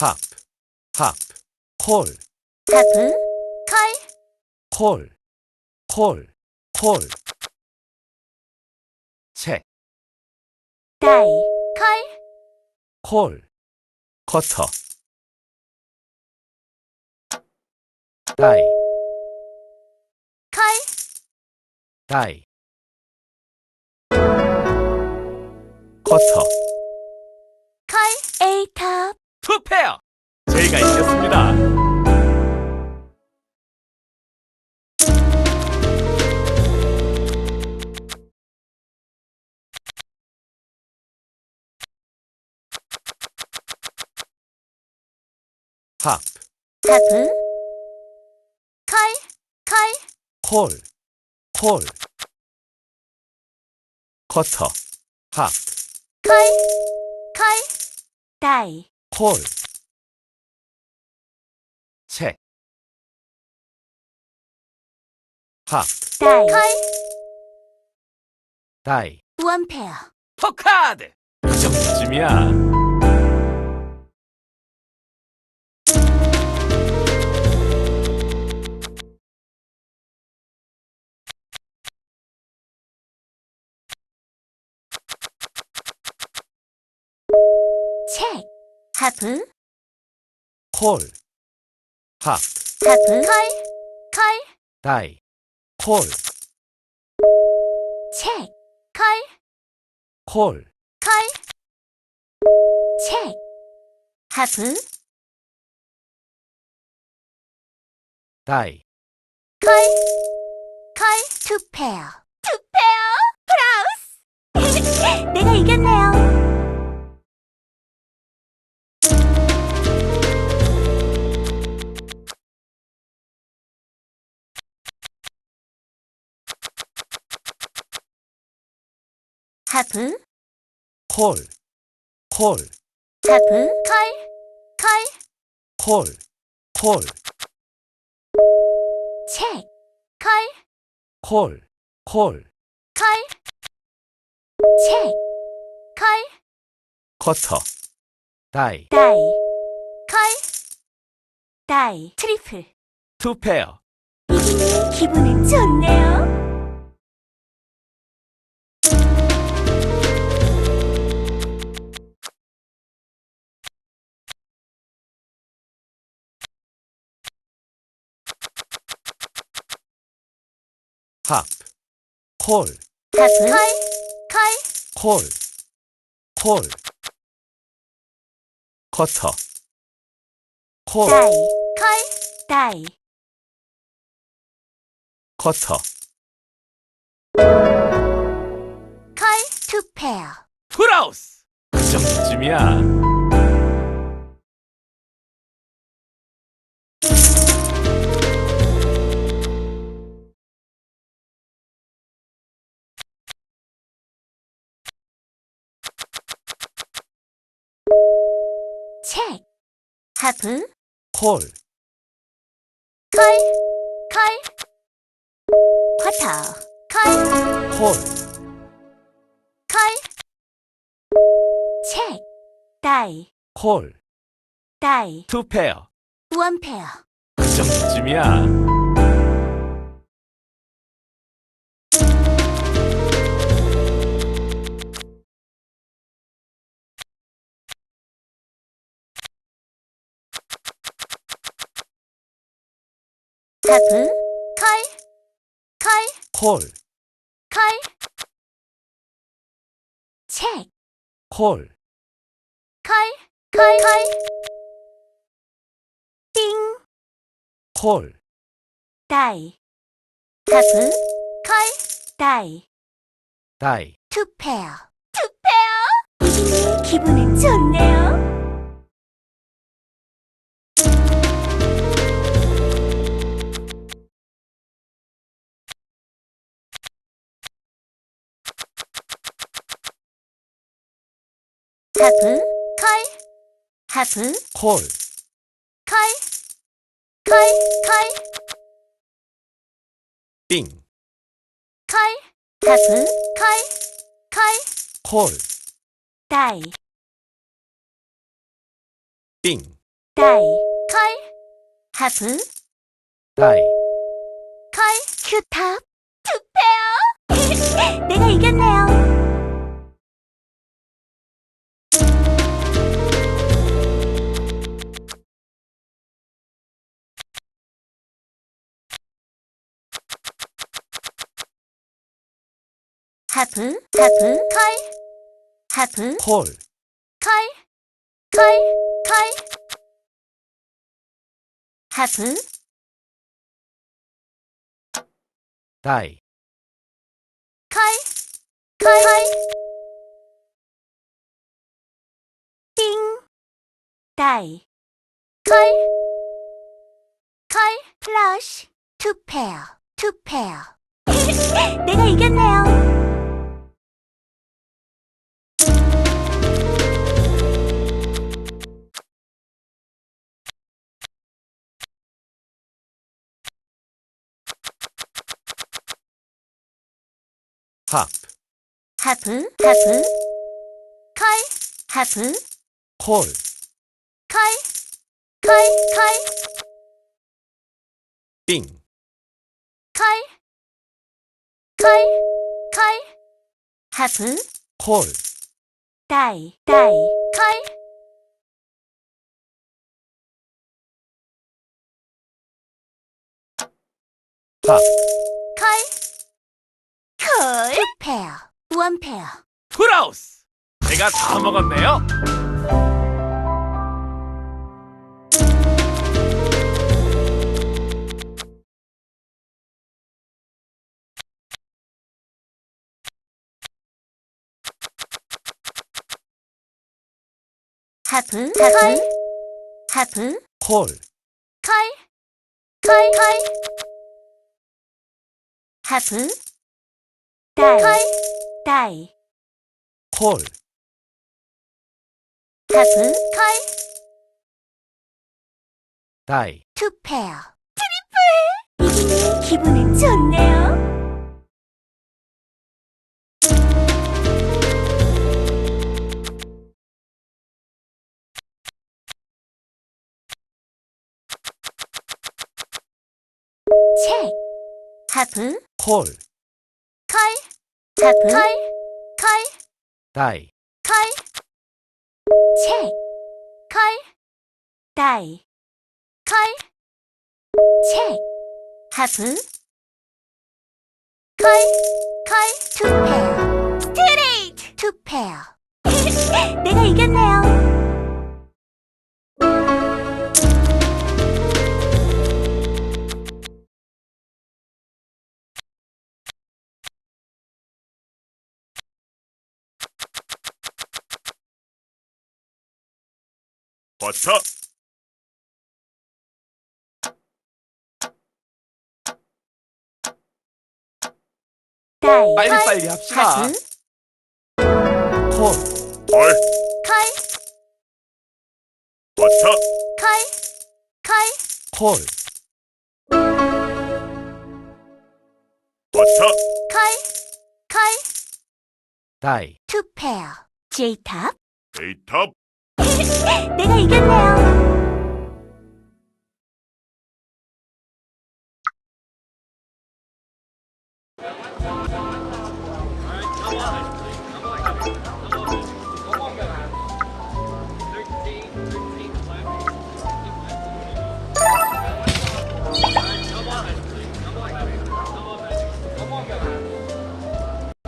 합, 합, 콜, 하프, 컬, 콜, 콜, 콜. 책, 다이, 컬, 콜, 커터. 다이, 컬, 다이. 커터. 컬, A탑, 투페어. 저희가 이겼습니다. 합, 하프, 컬, 컬, 콜, 콜. 커터. 합, 컬, 컬, 다이, 콜. 책. 합, 다이, 컬, 다이. 원페어, 포카드! 이 정도쯤이야. 하프, 콜, 합, 하프, 컬, 컬, 다이, 콜, 책, 컬, 콜, 컬, 책, 하프, 다이. 컬, 컬, 투페어, 투페어, 브라우스! 내가 이겼네요. 하프, 콜, 콜, 하프, 컬, 컬, 콜, 콜, 책, 컬, 콜, 콜, 컬, 책, 컬, 커터, 다이, 다이, 컬, 다이, 트리플. 투페어. 기분은 좋네요. 합, 콜, 컬, 컬, 콜, 콜, 커터, 콜, 다이, 컬, 다이, 커터, 컬, 투페어. 브라우스! 이 정도쯤이야. 책, 하프, 콜, 컬, 컬, 쿼터, 컬, 콜, 컬, 책, 다이, 콜, 다이, 투 페어. 원 페어. 이 정도쯤이야. 하프, 컬, 컬, 콜, 컬, 책, 콜, 컬, 컬, 컬, 띵, 콜, 다이, 하프, 컬, 다이, 다이. 투페어. 투페어. 기분은 좋네요. 하프, 컬, 하프, 콜, 컬, 컬, 컬, 하프, 컬, 컬, 콜, 다이, 띵. 다이, 컬, 하프, 다이, 컬, 큐탑. 두 페어. 내가 이겼네요. 하프, 하프, 컬, 하프, 콜, 컬, 컬, 컬, 하프, 다이, 컬, 컬, 컬, 띵. 다이, 컬, 컬, 플러시. 투 페어, 투 페어. 내가 이겼네요. 합, 하프, 하프, 컬, 하프, 콜, 컬, 컬, 컬, 빙, 컬, 컬, 컬, 하프, 콜, 다이, 다이, 컬, 합, 컬, 콜. 투 페어, 원 페어. 풀하우스! 제가 다 먹었네요. 하프, 하프, 하프, 콜, 컬, 컬, 컬, 하프, 다이, 컬, 다이, 콜, 하프, 컬, 다이, 투 페어. 이기니 기분은 좋네요. 책, 하프, 콜, 컬, 하프, 컬, 컬, 다이, 컬, 책, 컬, 다이, 컬, 책, 하프, 컬, 컬, 투 페어. 스트레이트, 투 페어. 내가 이겼네요. 버터, 다이, 빨리 빨리 합시다. 콜, 컬, 버터, 컬, 컬, 콜, 버터, 컬, 컬, 다이, 투 페어. 제이탑. 데이 탑, 내가 이겼네요.